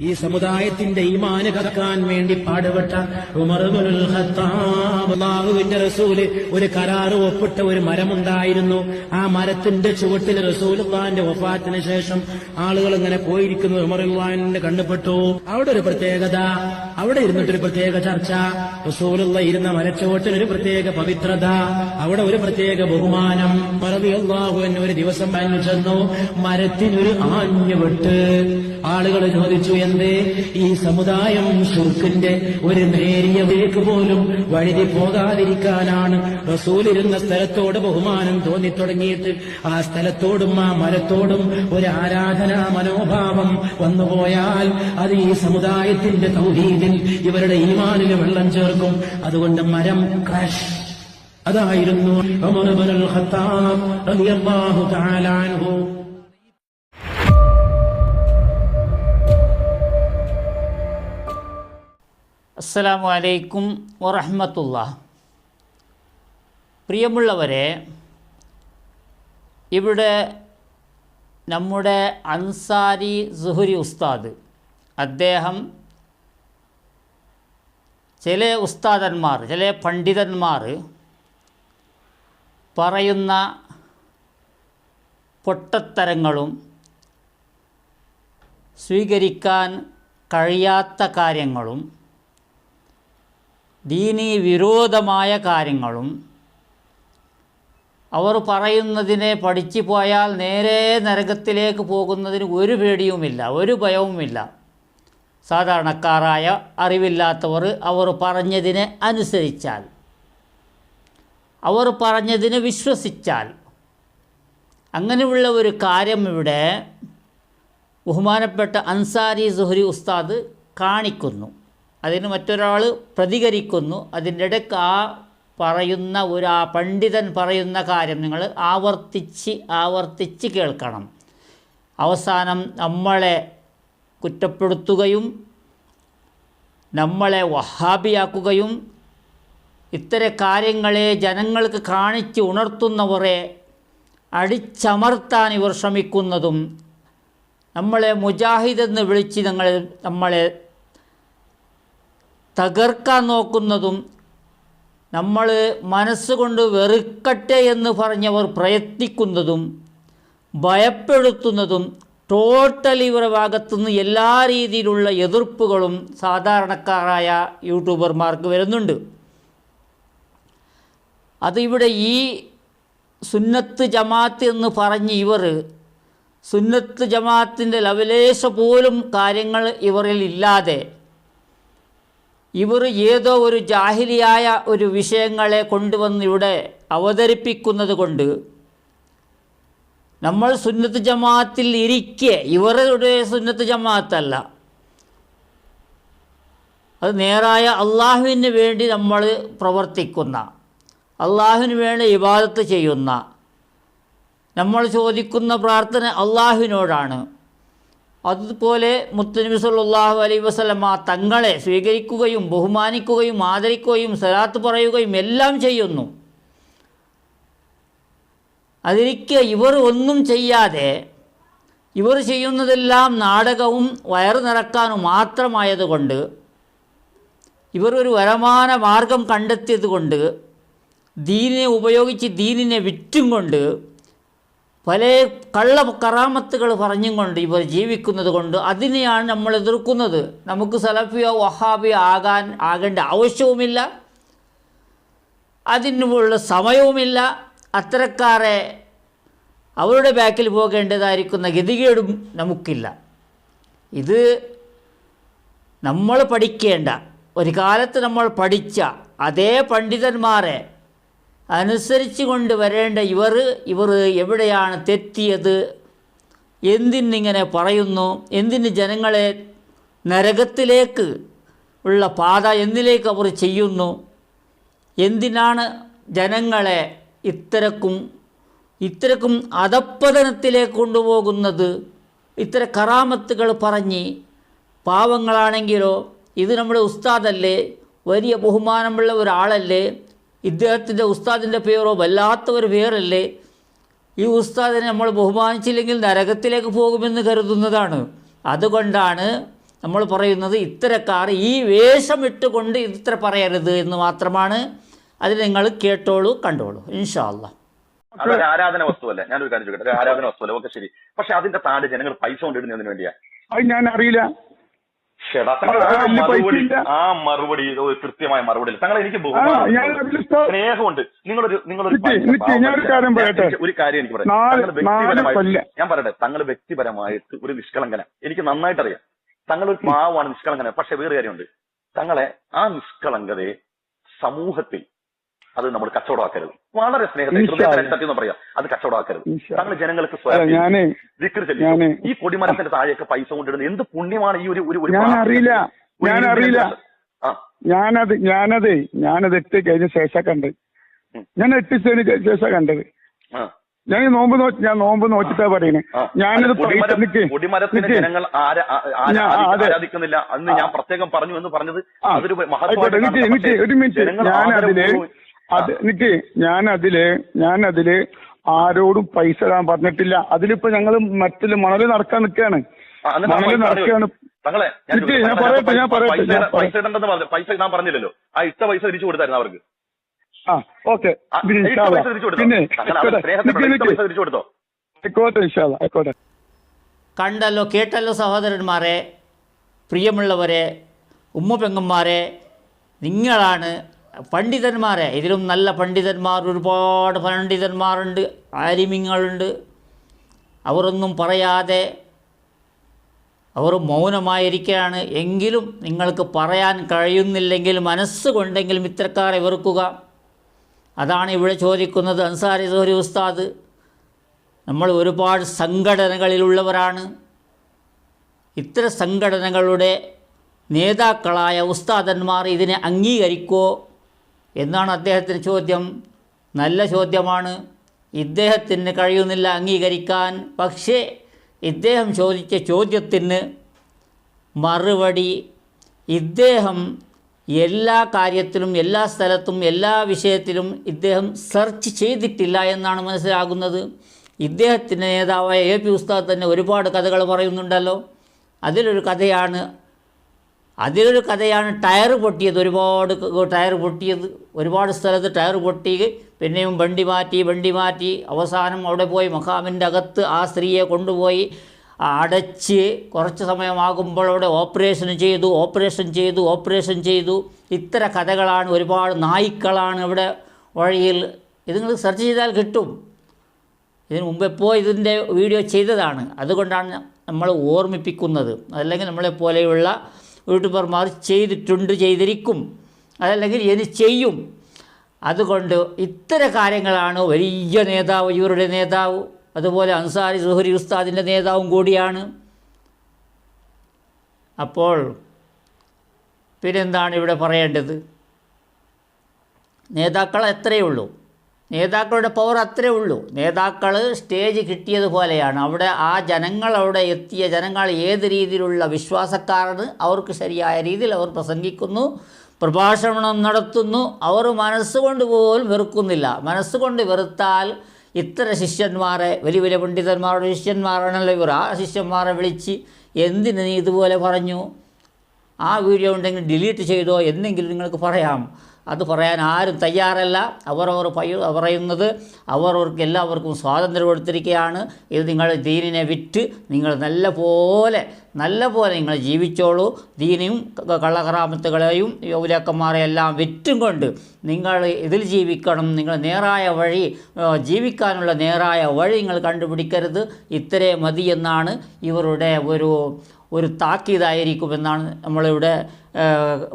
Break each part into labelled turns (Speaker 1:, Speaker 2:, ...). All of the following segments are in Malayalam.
Speaker 1: ഈ സമുദായത്തിന്റെ ഈമാന് കക്കാൻ വേണ്ടി പാടുപെട്ട ഉമർ ഖത്താബ്. അല്ലാഹുവിന്റെ റസൂൽ ഒരു കരാറ് ഒപ്പിട്ട ഒരു മരമുണ്ടായിരുന്നു. ആ മരത്തിന്റെ ചുവട്ടിൽ റസൂലുള്ളാന്റെ വഫാത്തിന് ശേഷം ആളുകൾ ഇങ്ങനെ പോയിരിക്കുന്നു. ഉമർവാന്റെ കണ്ടുപെട്ടു അവിടെ ഒരു പ്രത്യേകത അവിടെ ഇരുന്നിട്ടൊരു പ്രത്യേക ചർച്ച. റസൂലുള്ള ഇരുന്ന മരച്ചുവട്ടിൽ ഒരു പ്രത്യേക പവിത്രത അവിടെ ഒരു പ്രത്യേക ബഹുമാനം. മറവിയുള്ളാഹു എന്നെ ഒരു ദിവസം പറഞ്ഞു ചെന്നു മരത്തിനൊരു ആഞ്ഞു വിട്ട്. ആളുകൾ ചോദിച്ചു എന്തേ ഈ സമുദായം ഷുർക്കിന്റെ ഒരു നേരിയ വേക്ക് പോലും വഴുതി പോകാതിരിക്കാനാണ്. റസൂലിരുന്ന സ്ഥലത്തോട് ബഹുമാനം തോന്നി തുടങ്ങിയിട്ട് ആ സ്ഥലത്തോടും ആ മരത്തോടും ഒരു ആരാധനാ മനോഭാവം വന്നുപോയാൽ അത് ഈ സമുദായത്തിന്റെ തൗഹീദിൽ ഇവരുടെ ഈമാനിൽ വെള്ളം ചേർക്കും. അതുകൊണ്ട് മരം ക്രാഷ് അതായിരുന്നു
Speaker 2: അസ്സലാമു അലൈക്കും വറഹമത്തുള്ള പ്രിയമുള്ളവരെ ഇവിടെ നമ്മുടെ അൻസാരി സുഹുരി ഉസ്താദ് അദ്ദേഹം ചില ഉസ്താദന്മാർ ചില പണ്ഡിതന്മാർ പറയുന്ന പൊട്ടത്തരങ്ങളും സ്വീകരിക്കാൻ കഴിയാത്ത കാര്യങ്ങളും ദീനീ വിരോധമായ കാര്യങ്ങളും അവർ പറയുന്നതിനെ പഠിച്ചു പോയാൽ നേരെ നരകത്തിലേക്ക് പോകുന്നതിന് ഒരു പേടിയുമില്ല ഒരു ഭയവുമില്ല. സാധാരണക്കാരായ അറിവില്ലാത്തവർ അവർ പറഞ്ഞതിനെ അനുസരിച്ചാൽ അവർ പറഞ്ഞതിനെ വിശ്വസിച്ചാൽ. അങ്ങനെയുള്ള ഒരു കാര്യം ഇവിടെ ബഹുമാനപ്പെട്ട അൻസാരി സുഹരി ഉസ്താദ് കാണിക്കുന്നു. അതിന് മറ്റൊരാൾ പ്രതികരിക്കുന്നു. അതിന്റെ ഇടയ്ക്ക് ആ പറയുന്ന ഒരു ആ പണ്ഡിതൻ പറയുന്ന കാര്യം നിങ്ങൾ ആവർത്തിച്ച് ആവർത്തിച്ച് കേൾക്കണം. അവസാനം നമ്മളെ കുറ്റപ്പെടുത്തുകയും നമ്മളെ വഹാബിയാക്കുകയും ഇത്തരം കാര്യങ്ങളെ ജനങ്ങൾക്ക് കാണിച്ച് ഉണർത്തുന്നവരെ അടിച്ചമർത്താൻ ഇവർ ശ്രമിക്കുന്നതും നമ്മളെ മുജാഹിദ് എന്ന് വിളിച്ച് നിങ്ങൾ നമ്മളെ തകർക്കാൻ നോക്കുന്നതും നമ്മൾ മനസ്സുകൊണ്ട് വെറുക്കട്ടെ എന്ന് പറഞ്ഞവർ പ്രയത്നിക്കുന്നതും ഭയപ്പെടുത്തുന്നതും ടോട്ടലി ഇവരുടെ ഭാഗത്തുനിന്ന് എല്ലാ രീതിയിലുള്ള എതിർപ്പുകളും സാധാരണക്കാരായ യൂട്യൂബർമാർക്ക് വരുന്നുണ്ട്. അത് ഇവിടെ ഈ സുന്നത്ത് ജമാഅത്ത് എന്ന് പറഞ്ഞ് ഇവർ സുന്നത്ത് ജമാഅത്തിന്റെ ലവലേശ പോലും കാര്യങ്ങൾ ഇവരിൽ ഇല്ലാതെ ഇവർ ഏതോ ഒരു ജാഹിലിയായ ഒരു വിഷയങ്ങളെ കൊണ്ടുവന്ന് ഇവിടെ അവതരിപ്പിക്കുന്നത് കൊണ്ട് നമ്മൾ സുന്നത്ത് ജമാഅത്തിൽ ഇരിക്കെ ഇവരുടെ സുന്നത്ത് ജമാഅത്തല്ല. അത് നേരായ അള്ളാഹുവിന് വേണ്ടി നമ്മൾ പ്രവർത്തിക്കുന്ന അള്ളാഹുവിന് വേണ്ടി ഇബാദത്ത് ചെയ്യുന്ന നമ്മൾ ചോദിക്കുന്ന പ്രാർത്ഥന അള്ളാഹുവിനോടാണ്. അതുപോലെ മുത്തനബി സല്ലല്ലാഹു അലൈഹി വസല്ലമ തങ്ങളെ സ്വീകരിക്കുകയും ബഹുമാനിക്കുകയും ആദരിക്കുകയും സലാത്ത് പറയുകയും എല്ലാം ചെയ്യുന്നു. അതിരിക്കെ ഇവർ ഒന്നും ചെയ്യാതെ ഇവർ ചെയ്യുന്നതെല്ലാം നാടകവും വയറു നിറക്കാനും മാത്രമായതുകൊണ്ട് ഇവർ ഒരു വരമാന മാർഗം കണ്ടെത്തിയത് കൊണ്ട് ദീനിനെ ഉപയോഗിച്ച് ദീനിനെ വിറ്റും കൊണ്ട് പല കള്ള കറാമത്തുകൾ പറഞ്ഞും കൊണ്ട് ഇവർ ജീവിക്കുന്നത് കൊണ്ട് അതിനെയാണ് നമ്മൾ എതിർക്കുന്നത്. നമുക്ക് സലഫിയോ വഹാബിയോ ആകാൻ ആകേണ്ട ആവശ്യവുമില്ല. അതിനുള്ള സമയവുമില്ല. അത്തരക്കാരെ അവരുടെ ബാക്കിൽ പോകേണ്ടതായിരിക്കുന്ന ഗതികേടും നമുക്കില്ല. ഇത് നമ്മൾ പഠിക്കേണ്ട. ഒരു കാലത്ത് നമ്മൾ പഠിച്ച അതേ പണ്ഡിതന്മാരെ അനുസരിച്ച് കൊണ്ട് വരേണ്ട ഇവർ ഇവർ എവിടെയാണ് തെറ്റിയത്? എന്തിനിങ്ങനെ പറയുന്നു? എന്തിന് ജനങ്ങളെ നരകത്തിലേക്ക് ഉള്ള പാത എന്തിലേക്ക് അവർ ചെയ്യുന്നു? എന്തിനാണ് ജനങ്ങളെ ഇത്തരക്കും ഇത്തരക്കും അധപ്പതനത്തിലേക്ക് കൊണ്ടുപോകുന്നത്? ഇത്തര കറാമത്തുകൾ പറഞ്ഞ് പാവങ്ങളാണെങ്കിലോ? ഇത് നമ്മുടെ ഉസ്താദല്ലേ? വലിയ ബഹുമാനമുള്ള ഒരാളല്ലേ? ഇദ്ദേഹത്തിന്റെ ഉസ്താദിന്റെ പേരോ വല്ലാത്ത ഒരു പേരല്ലേ ഈ ഉസ്താദിനെ നമ്മൾ ബഹുമാനിച്ചില്ലെങ്കിൽ നരകത്തിലേക്ക് പോകുമെന്ന് കരുതുന്നതാണ്. അതുകൊണ്ടാണ് നമ്മൾ പറയുന്നത് ഇത്തരക്കാർ ഈ വേഷം ഇട്ടുകൊണ്ട് ഇത്ര പറയരുത് എന്ന് മാത്രമാണ് അത് നിങ്ങൾ കേട്ടോളൂ കണ്ടോളൂ. ഇൻഷാ അല്ലാ
Speaker 3: അതൊരു ആരാധന വസ്തുവല്ല? ഞാനൊരു കാര്യം ചോദിക്കട്ടെ. ആരാധന വസ്തുവല്ല? ഓക്കെ ശരി. പക്ഷെ അതിന്റെ താഴെ ജനങ്ങൾ പൈസ കൊണ്ടിടുന്നതിന് വേണ്ടിയാ?
Speaker 4: അത് ഞാൻ അറിയില്ല. ആ,
Speaker 3: മറുപടി. ആ കൃത്യമായ മറുപടി തങ്ങൾ എനിക്ക് സ്നേഹമുണ്ട്. നിങ്ങളൊരു നിങ്ങളൊരു ഒരു കാര്യം എനിക്ക് പറയാം. ഞാൻ പറയട്ടെ. തങ്ങൾ വ്യക്തിപരമായിട്ട് ഒരു നിഷ്കളങ്കന. എനിക്ക് നന്നായിട്ട് അറിയാം തങ്ങൾ ഒരു പാവമാണ് നിഷ്കളങ്കന. പക്ഷെ വേറെ കാര്യമുണ്ട്. തങ്ങളെ ആ നിഷ്കളങ്കതയെ സമൂഹത്തിൽ അത് നമ്മൾ കച്ചവടമാക്കരുത്. വളരെ സ്നേഹത്തെ
Speaker 4: ഇൻഷാ
Speaker 3: ഹൃദയത്തിന്
Speaker 4: അല്ലാ.
Speaker 3: സത്യം പറയാം. അത് കച്ചവടമാക്കരുത്. താങ്കൾ ജനങ്ങൾക്ക് സ്വയം
Speaker 4: ഞാനേ
Speaker 3: ദിക്ർ ചൊല്ലി.
Speaker 4: ഞാൻ
Speaker 3: ഈ കൊടിമരത്തിന്റെ താഴെയൊക്കെ പൈസ കൊണ്ടിടുന്നത് എന്ത് പുണ്യമാണ് ഈ ഒരു ഒരു
Speaker 4: ഞാൻ അറിയില്ല. ഞാൻ അറിയില്ല. ഞാനത് ഞാനത് ഞാനത് എട്ട് കഴിഞ്ഞ ശേഷം കണ്ടത്
Speaker 3: ഞാൻ
Speaker 4: ഞാൻ എട്ടിച്ചതിന് ശേഷം കണ്ടത്. ഞാൻ ഈ നോമ്പ് നോക്കി ഞാൻ നോമ്പ് നോക്കിട്ടാ പറയണേ.
Speaker 3: ആ.
Speaker 4: ഞാനത്
Speaker 3: കൊടിമരത്തിന് ജനങ്ങൾ ആരാധിക്കുന്നില്ല അന്ന് ഞാൻ പ്രത്യേകം പറഞ്ഞു എന്ന് പറഞ്ഞത് അതൊരു മഹത്വം
Speaker 4: ഒരു മിനിറ്റ്. ഞാൻ
Speaker 3: അതിൽ
Speaker 4: അത് നിക്ക് ഞാൻ അതിൽ ഞാൻ അതിൽ ആരോടും പൈസ ഇടാൻ പറഞ്ഞിട്ടില്ല. അതിലിപ്പോ ഞങ്ങൾ മറ്റിൽ മണൽ നടക്കാൻ നിൽക്കുകയാണ്
Speaker 3: മണൽ
Speaker 4: നടക്കുകയാണ്
Speaker 3: തങ്ങളെ ഞാൻ
Speaker 4: പറയട്ടെ,
Speaker 3: പൈസ-
Speaker 4: ഞാൻ പറയട്ടെ,
Speaker 3: പൈസ
Speaker 4: ഞാൻ
Speaker 3: ഇടണ്ടെന്ന് പറഞ്ഞു പൈസ ഇടാൻ പറഞ്ഞില്ലല്ലോ. ആ ഇട്ട പൈസ തിരിച്ചു കൊടുത്തായിരുന്നു അവർക്ക്.
Speaker 4: ആ ഓക്കെ. പിന്നെ
Speaker 3: തിരിച്ചു കൊടുത്തോ?
Speaker 4: ആയിക്കോട്ടെ ആയിക്കോട്ടെ.
Speaker 2: കണ്ടല്ലോ കേട്ടല്ലോ സഹോദരന്മാരെ പ്രിയമുള്ളവരെ ഉമ്മ പെങ്ങന്മാരെ നിങ്ങളാണ് പണ്ഡിതന്മാരെ ഇതിലും നല്ല പണ്ഡിതന്മാർ ഒരുപാട് പണ്ഡിതന്മാരുണ്ട് ആലിമ്യങ്ങളുണ്ട്. അവരൊന്നും പറയാതെ അവർ മൗനമായിരിക്കുകയാണ്. എങ്കിലും നിങ്ങൾക്ക് പറയാൻ കഴിയുന്നില്ലെങ്കിൽ മനസ്സുകൊണ്ടെങ്കിലും ഇത്തരക്കാരെ വെറുക്കുക. അതാണ് ഇവിടെ ചോദിക്കുന്നത് അൻസാരി സോരി ഉസ്താദ്. നമ്മൾ ഒരുപാട് സംഘടനകളിലുള്ളവരാണ്. ഇത്തരം സംഘടനകളുടെ നേതാക്കളായ ഉസ്താദന്മാർ ഇതിനെ അംഗീകരിക്കോ എന്നാണ് അദ്ദേഹത്തിന്റെ ചോദ്യം? നല്ല ചോദ്യമാണ്. ഇദ്ദേഹത്തിന് കഴിയുന്നില്ല അംഗീകരിക്കാൻ. പക്ഷേ ഇദ്ദേഹം ചോദിച്ച ചോദ്യത്തിന് മറുപടി ഇദ്ദേഹം എല്ലാ കാര്യത്തിലും എല്ലാ സ്ഥലത്തും എല്ലാ വിഷയത്തിലും ഇദ്ദേഹം സെർച്ച് ചെയ്തിട്ടില്ല എന്നാണ് മനസ്സിലാകുന്നത്. ഇദ്ദേഹത്തിന്റെ നേതാവായ എ പി ഉസ്താദ് തന്നെ ഒരുപാട് കഥകൾ പറയുന്നുണ്ടല്ലോ. അതിലൊരു കഥയാണ് അതിലൊരു കഥയാണ് ടയർ പൊട്ടിയത്. ഒരുപാട് ടയർ പൊട്ടിയത്. ഒരുപാട് സ്ഥലത്ത് ടയർ പൊട്ടി. പിന്നെയും വണ്ടി മാറ്റി വണ്ടി മാറ്റി. അവസാനം അവിടെ പോയി മഖാമിന്റെ അകത്ത് ആ സ്ത്രീയെ കൊണ്ടുപോയി അടച്ച് കുറച്ച് സമയമാകുമ്പോൾ അവിടെ ഓപ്പറേഷൻ ചെയ്തു ഓപ്പറേഷൻ ചെയ്തു ഓപ്പറേഷൻ ചെയ്തു. ഇത്തര കഥകളാണ് ഒരുപാട് നായ്ക്കളാണ് ഇവിടെ വഴിയിൽ. ഇത് നിങ്ങൾ സെർച്ച് ചെയ്താൽ കിട്ടും. ഇതിന് മുമ്പ് എപ്പോൾ ഇതിന്റെ വീഡിയോ ചെയ്തതാണ്. അതുകൊണ്ടാണ് നമ്മൾ ഓർമ്മിപ്പിക്കുന്നത്. അല്ലെങ്കിൽ നമ്മളെ പോലെയുള്ള യൂട്യൂബർമാർ ചെയ്തിട്ടുണ്ട് ചെയ്തിരിക്കും. അതല്ലെങ്കിൽ ഇനി ചെയ്യും. അതുകൊണ്ട് ഇത്തരം കാര്യങ്ങളാണ് വലിയ നേതാവ് ഇവരുടെ നേതാവ് അതുപോലെ അൻസാരി സുഹരി ഉസ്താദിന്റെ നേതാവും കൂടിയാണ്. അപ്പോൾ പിന്നെന്താണ് ഇവിടെ പറയേണ്ടത്? നേതാക്കൾ എത്രയേ ഉള്ളൂ? നേതാക്കളുടെ പവർ അത്രേ ഉള്ളൂ. നേതാക്കൾ സ്റ്റേജ് കിട്ടിയതുപോലെയാണ് അവിടെ ആ ജനങ്ങൾ അവിടെ എത്തിയ ജനങ്ങൾ ഏത് രീതിയിലുള്ള വിശ്വാസക്കാരാണ് അവർക്ക് ശരിയായ രീതിയിൽ അവർ പ്രസംഗിക്കുന്നു പ്രഭാഷണം നടത്തുന്നു. അവർ മനസ്സുകൊണ്ട് പോലും വെറുക്കുന്നില്ല. മനസ്സുകൊണ്ട് വെറുത്താൽ ഇത്ര ശിഷ്യന്മാരെ വലിയ വലിയ പണ്ഡിതന്മാരുടെ ശിഷ്യന്മാരാണല്ലോ ഇവർ. ആ ശിഷ്യന്മാരെ വിളിച്ച് എന്തിന് നീ ഇതുപോലെ പറഞ്ഞു? ആ വീഡിയോ ഉണ്ടെങ്കിൽ ഡിലീറ്റ് ചെയ്തോ എന്നെങ്കിലും നിങ്ങൾക്ക് പറയാം. അത് പറയാൻ ആരും തയ്യാറല്ല. അവരവർ പയ പറയുന്നത് അവരവർക്ക് എല്ലാവർക്കും സ്വാതന്ത്ര്യം കൊടുത്തിരിക്കുകയാണ്. ഇത് നിങ്ങൾ ദീനിനെ വിറ്റ് നിങ്ങൾ നല്ല പോലെ നല്ല പോലെ നിങ്ങൾ ജീവിച്ചോളൂ. ദീനിയും ക- കള്ളക്കറാമത്തുകളെയും എല്ലാം വിറ്റും കൊണ്ട് നിങ്ങൾ ഇതിൽ ജീവിക്കണം. നിങ്ങൾ നേരായ വഴി ജീവിക്കാനുള്ള നേരായ വഴി നിങ്ങൾ കണ്ടുപിടിക്കരുത്. ഇത്രേ മതി എന്നാണ് ഇവരുടെ ഒരു ഒരു താക്കീതായിരിക്കുമെന്നാണ് നമ്മളിവിടെ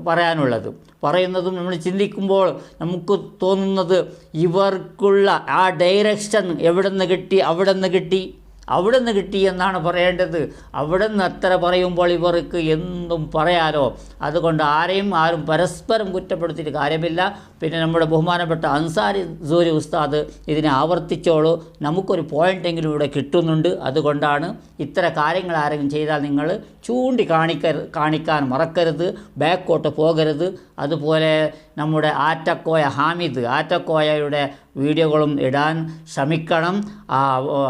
Speaker 2: പറയാനുള്ളത്. പറയുന്നതും നമ്മൾ ചിന്തിക്കുമ്പോൾ നമുക്ക് തോന്നുന്നത് ഇവർക്കുള്ള ആ ഡയറക്ഷൻ എവിടെ നിന്ന് കിട്ടി അവിടെ നിന്ന് കിട്ടി. അവിടെ നിന്ന് കിട്ടി എന്നാണ് പറയേണ്ടത്. അവിടെ നിന്ന് അത്ര പറയുമ്പോൾ ഇവർക്ക് എന്തും പറയാലോ. അതുകൊണ്ട് ആരെയും ആരും പരസ്പരം കുറ്റപ്പെടുത്തിയിട്ട് കാര്യമില്ല. പിന്നെ നമ്മുടെ ബഹുമാനപ്പെട്ട അൻസാരി സൂരി ഉസ്താദ് ഇതിനെ ആവർത്തിച്ചോളൂ. നമുക്കൊരു പോയിന്റെങ്കിലും ഇവിടെ കിട്ടുന്നുണ്ട്. അതുകൊണ്ടാണ് ഇത്ര കാര്യങ്ങൾ ആരെങ്കിലും ചെയ്താൽ നിങ്ങൾ ചൂണ്ടി കാണിക്കരുത് കാണിക്കാൻ മറക്കരുത്. ബാക്കോട്ട് പോകരുത്. അതുപോലെ നമ്മുടെ ആറ്റക്കോയ ഹാമിദ് ആറ്റക്കോയയുടെ വീഡിയോകളും ഇടാൻ ശ്രമിക്കണം.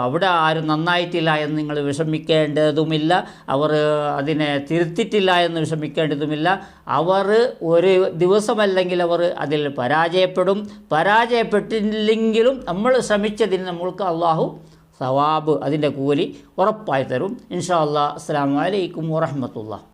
Speaker 2: അവിടെ ആരും നന്നായിട്ടില്ല എന്ന് നിങ്ങൾ വിഷമിക്കേണ്ടതുമില്ല. അവർ അതിനെ തിരുത്തിട്ടില്ല എന്ന് വിഷമിക്കേണ്ടതുമില്ല. അവർ ഒരു ദിവസമല്ലെങ്കിൽ അവർ അതിൽ പരാജയപ്പെടും. പരാജയപ്പെട്ടില്ലെങ്കിലും നമ്മൾ ശ്രമിച്ചതിന് നമ്മൾക്ക് അള്ളാഹു സവാബ് അതിന്റെ കൂലി ഉറപ്പായി തരും. ഇൻഷാ അല്ലാ അസ്സാം വലൈക്കും വറഹമത്തുള്ള